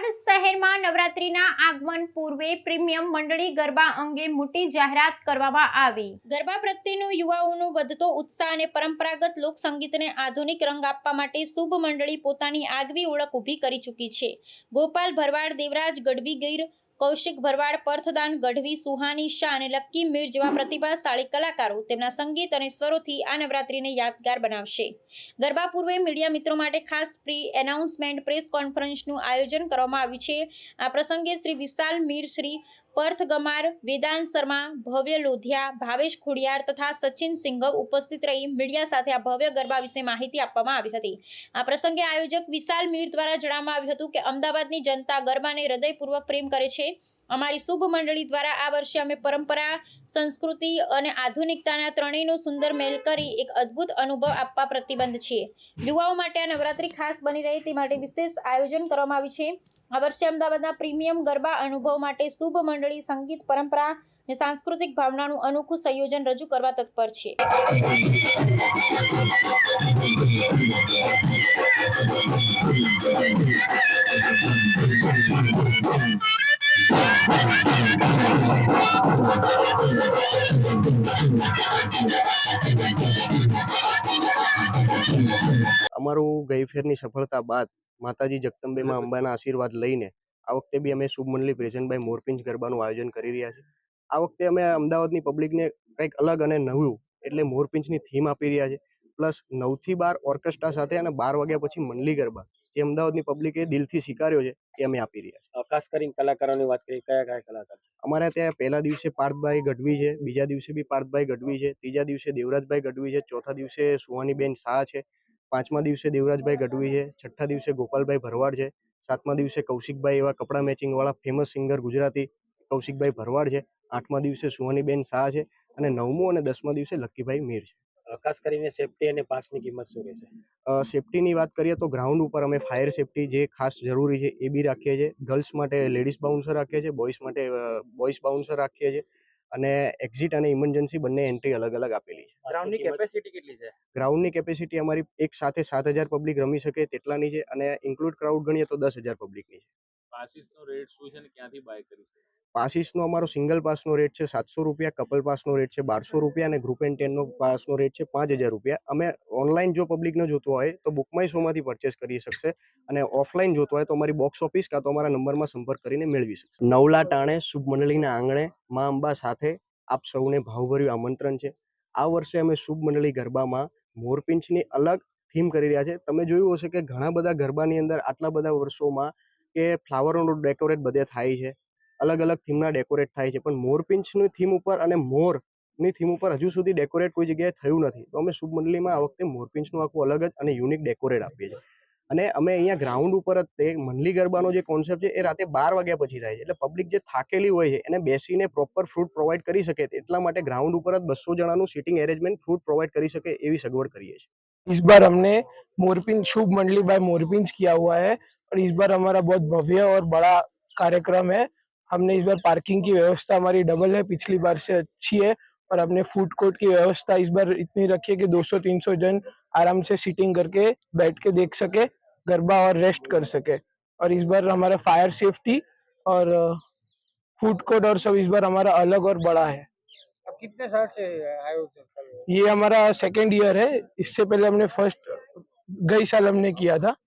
નવરાત્રીના આગમન પૂર્વે પ્રીમિયમ મંડળી ગરબા અંગે મોટી જાહેરાત કરવામાં આવી. ગરબા પ્રત્યેનો યુવાઓનો વધતો ઉત્સાહ અને પરંપરાગત લોક સંગીતને આધુનિક રંગ આપવા માટે શુભ મંડળી પોતાની આગવી ઓળખ ઊભી કરી ચૂકી છે. ગોપાલ ભરવાડ, દેવરાજ ગઢવી ગીર કૌશિક ભરવાડ, પર્થદાન, ગઢવી, સુહાની, શાહ અને લક્કી મીર જેવા પ્રતિભાશાળી કલાકારો તેમના સંગીત અને સ્વરોથી આ નવરાત્રીને યાદગાર બનાવશે. ગરબા પૂર્વે મીડિયા મિત્રો માટે ખાસ પ્રી એનાઉન્સમેન્ટ, પ્રેસ કોન્ફરન્સનું આયોજન કરવામાં આવ્યું છે. આ પ્રસંગે શ્રી વિશાલ મીર, શ્રી પર્થ ગમાર વેદાંત શર્મા, ભવ્ય લોધિયા, ભાવેશ ખોડિયાર તથા સચિન સિંઘવ ઉપસ્થિત રહી મીડિયા સાથે આ ભવ્ય ગરબા વિશે માહિતી આપવામાં આવી હતી. આ પ્રસંગે આયોજક વિશાલ મીર દ્વારા જણાવવામાં આવ્યું હતું કે અમદાવાદની જનતા ગરબાને હૃદયપૂર્વક પ્રેમ કરે છે. અમારી શુભ મંડળી દ્વારા આ વર્ષે અમે પરંપરા, સંસ્કૃતિ અને આધુનિકતાના ત્રણેયનો સુંદર મેલ કરી એક અદ્ભુત અનુભવ આપવા પ્રતિબંધ છીએ. યુવાઓ માટે આ નવરાત્રી ખાસ બની રહે તે માટે વિશેષ આયોજન કરવામાં આવ્યું છે. આ વર્ષે અમદાવાદના પ્રીમિયમ ગરબા અનુભવ માટે શુભ મંડળી, સંગીત પરંપરા અને સાંસ્કૃતિક ભાવનાનું અનોખું સંયોજન રજૂ કરવા તત્પર છે. અમારું ગઈ ફેરની સફળતા બાદ માતાજી જગદંબેમાં અંબાના આશીર્વાદ લઈને આ વખતે બી અમે શુભ મંડલી પ્રેઝન્ટભાઈ મોરપિંચ ગરબાનું આયોજન કરી રહ્યા છીએ. આ વખતે અમે અમદાવાદની પબ્લિકને કંઈક અલગ અને નવું એટલે મોરપિંચની થીમ આપી રહ્યા છે પ્લસ નવથી બાર ઓર્કેસ્ટ્રા સાથે અને બાર વાગ્યા પછી મંડલી ગરબા જે અમદાવાદની પબ્લિકે દિલથી સ્વીકાર્યો છે એ અમે આપી રહ્યા છીએ. ખાસ કરીને કલાકારોની વાત કરીએ કયા કયા કલાકાર છે? અમારે ત્યાં પહેલા દિવસે પાર્થભાઈ ગઢવી છે બીજા દિવસે બી પાર્થભાઈ ગઢવી છે ત્રીજા દિવસે દેવરાજભાઈ ગઢવી છે ચોથા દિવસે સુહાનીબેન શાહ છે પાંચમા દિવસે દેવરાજભાઈ ગઢવી છે છઠ્ઠા દિવસે ગોપાલભાઈ ભરવાડ છે સાતમા દિવસે કૌશિકભાઈ એવા કપડા મેચિંગવાળા ફેમસ સિંગર ગુજરાતી કૌશિકભાઈ ભરવાડ છે આઠમા દિવસે સુહાનીબેન શાહ છે અને નવમું અને દસમા દિવસે લક્કીભાઈ મીર છે. ખાસ કરીને સેફટી અને પાસની કિંમત શું રહેશે? સેફટીની વાત કરીએ તો ગ્રાઉન્ડ ઉપર અમે ફાયર સેફટી જે ખાસ જરૂરી છે એ બી રાખીએ છીએ. ગર્લ્સ માટે લેડીઝ બાઉન્સર રાખીએ છીએ બોಯ್સ માટે બોಯ್સ બાઉન્સર રાખીએ છીએ. અને એક્ઝિટ અને ઇમરજન્સી બંને એન્ટ્રી અલગ અલગ આપેલી છે. ગ્રાઉન્ડની કેપેસિટી કેટલી છે? ગ્રાઉન્ડની કેપેસિટી અમારી એક સાથે સાત હજાર પબ્લિક રમી શકે તેટલાની છે અને ઇન્ક્લુડ ક્રાઉડ ગણીએ તો દસ હજાર પબ્લિકની છે. પાસીસનો રેટ શું છે અને ક્યાંથી બાય કરી છે પાસીસનો અમારો સિંગલ પાસનો રેટ છે સાતસો રૂપિયા, કપલ પાસનો રેટ છે બારસો રૂપિયા અને ગ્રુપ એન્ડ ટેનનો પાસનો રેટ છે પાંચ હજાર રૂપિયા. અમે ઓનલાઈન જો પબ્લિકને જોતો હોય તો બુકમાય શોમાંથી પરચેસ કરી શકશે અને ઓફલાઈન જોતો હોય તો અમારી બોક્સ ઓફિસ કાં તો અમારા નંબરમાં સંપર્ક કરીને મેળવી શકશે. નવલા ટાણે શુભ મંડળીના આંગણે, મા અંબા સાથે આપ સૌને ભાવભર્યું આમંત્રણ છે. આ વર્ષે અમે શુભ મંડળી ગરબામાં મોરપિંચની અલગ થીમ કરી રહ્યા છે. તમે જોયું હશે કે ઘણા બધા ગરબાની અંદર આટલા બધા વર્ષોમાં કે ફ્લાવરોનું ડેકોરેટ બધે થાય છે. અલગ અલગ થીમના ડેકોરેટ થાય છે પણ મોરપિંચની થીમ ઉપર અને મોરની થીમ ઉપર હજુ સુધી ડેકોરેટ કોઈ જગ્યાએ થયું નથી તો અમે શુભ મંડળીમાં આ વખતે મોરપિંચનું આખું અલગ જ અને યુનિક ડેકોરેટ આપીએ છીએ અને અમે અહીંયા ગ્રાઉન્ડ ઉપર જ તે મંડલી ગરબાનો જે કોન્સેપ્ટ છે એ રાતે બાર વાગ્યા પછી થાય છે એટલે પબ્લિક જે થાકેલી હોય છે એને બેસીને પ્રોપર ફ્રૂટ પ્રોવાઈડ કરી શકે એટલા માટે ગ્રાઉન્ડ ઉપર જ બસો જણાનું સિટિંગ એરેન્જમેન્ટ ફ્રૂટ પ્રોવાઈડ કરી શકે એવી સગવડ કરીએ છીએ इस बार हमने मोरपिंच शुभ मंडली बाय मोरपिंच किया हुआ है और इस बार हमारा बहुत भव्य और बड़ा कार्यक्रम है हमने इस बार पार्किंग की व्यवस्था हमारी डबल है। पिछली बार से अच्छी है और हमने फ़ूड कोर्ट की व्यवस्था इस बार इतनी रखी है कि 200-300 जन आराम से सीटिंग करके बैठ के देख सके गरबा और रेस्ट कर सके। और इस बार हमारा फायर सेफ्टी और फ़ूड कोर्ट और सब इस बार हमारा अलग और बड़ा है। अब कितने साल से आयोजन ये हमारा सेकेंड ईयर है। इससे पहले हमने फ़र्स्ट गई साल हमने किया था।